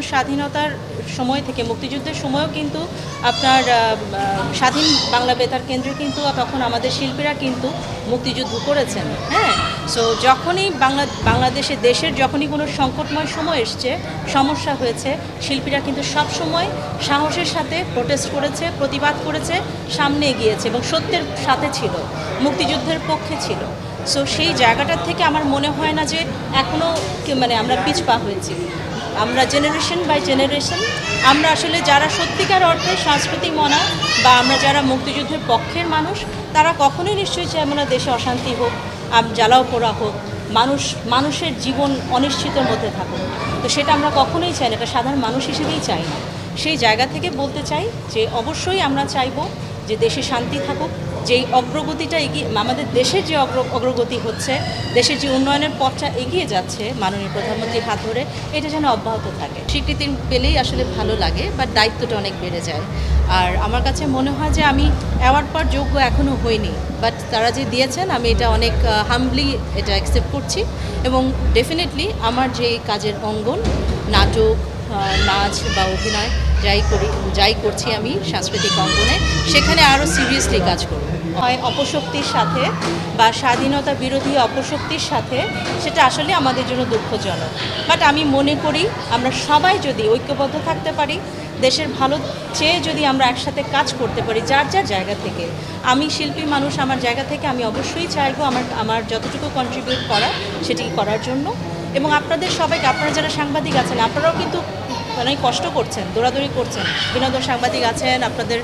যেমন স্বাধীনতার সময় থেকে, মুক্তিযুদ্ধের সময়ও কিন্তু আপনার স্বাধীন বাংলা বেতার কেন্দ্রে কিন্তু তখন আমাদের শিল্পীরা কিন্তু মুক্তিযুদ্ধ করেছেন হ্যাঁ? সো যখনই বাংলা, বাংলাদেশে দেশের যখনই কোনো সংকটময় সময় এসছে, সমস্যা হয়েছে, শিল্পীরা কিন্তু সব সময় সাহসের সাথে প্রোটেস্ট করেছে, প্রতিবাদ করেছে, সামনে এগিয়েছে এবং সত্যের সাথে ছিল, মুক্তিযুদ্ধের পক্ষে ছিল। সো সেই জায়গাটার থেকে আমার মনে হয় না যে এখনও মানে আমরা পিছপা হয়েছি। আমরা জেনারেশন বাই জেনারেশন আমরা আসলে যারা সত্যিকার অর্থে সাংস্কৃতিক মনা বা আমরা যারা মুক্তিযুদ্ধের পক্ষের মানুষ, তারা কখনোই নিশ্চয়ই চায় না দেশে অশান্তি হোক জ্বালাও পোড়া হোক, মানুষ, মানুষের জীবন অনিশ্চিতের মধ্যে থাকুক। তো সেটা আমরা কখনোই চাই না, এটা সাধারণ মানুষ হিসেবেই চাই না। সেই জায়গা থেকে বলতে চাই যে অবশ্যই আমরা চাইব যে দেশে শান্তি থাকুক যেই অগ্রগতিটা এগিয়ে আমাদের দেশের যে অগ্র অগ্রগতি হচ্ছে, দেশের যে উন্নয়নের পথটা এগিয়ে যাচ্ছে মাননীয় প্রধানমন্ত্রীর হাত ধরে, এটা যেন অব্যাহত থাকে। স্বীকৃতি পেলেই আসলে ভালো লাগে বাট দায়িত্বটা অনেক বেড়ে যায়। আর আমার কাছে মনে হয় যে আমি অ্যাওয়ার্ড পাওয়ার যোগ্য এখনও হইনি বাট তারা যে দিয়েছেন, আমি এটা অনেক হামলি এটা অ্যাকসেপ্ট করছি। এবং ডেফিনেটলি আমার যে কাজের অঙ্গন, নাটক নাচ বা অভিনয় যাই করি, যাই করছি আমি সাংস্কৃতিক অঙ্গনে, সেখানে আরও সিরিয়াসলি কাজ করব। হয় অপশক্তির সাথে বা স্বাধীনতা বিরোধী অপশক্তির সাথে, সেটা আসলে আমাদের জন্য দুঃখজনক। বাট আমি মনে করি আমরা সবাই যদি ঐক্যবদ্ধ থাকতে পারি, দেশের ভালো চেয়ে যদি আমরা একসাথে কাজ করতে পারি, যার যার জায়গা থেকে। আমি শিল্পী মানুষ, আমার জায়গা থেকে আমি অবশ্যই চাইব আমার আমার যতটুকু কন্ট্রিবিউট করা সেটি করার জন্য। এবং আপনাদের সবাইকে, আপনারা যারা সাংবাদিক আছেন, আপনারাও কিন্তু অনেক কষ্ট করছেন, দৌড়াদৌড়ি করছেন। বিনোদন সাংবাদিক আছেন, আপনাদের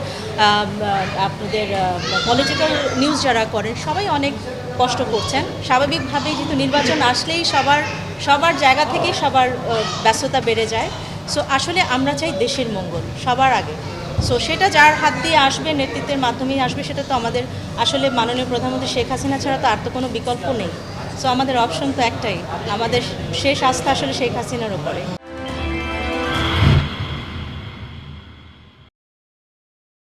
আপনাদের পলিটিক্যাল নিউজ যারা করেন, সবাই অনেক কষ্ট করছেন। স্বাভাবিকভাবেই যেহেতু নির্বাচন আসলেই সবার সবার জায়গা থেকেই সবার ব্যস্ততা বেড়ে যায়। সো আসলে আমরা চাই দেশের মঙ্গল, সবার আগে। সো সেটা যার হাত দিয়ে আসবে, নেতৃত্বের মাধ্যমেই আসবে, সেটা তো আমাদের আসলে মাননীয় প্রধানমন্ত্রী শেখ হাসিনা ছাড়া তো আর তো কোনো বিকল্প নেই। সো আমাদের অপশন তো একটাই। আমাদের শেষ আস্থা আসলে শেখ হাসিনার উপরে।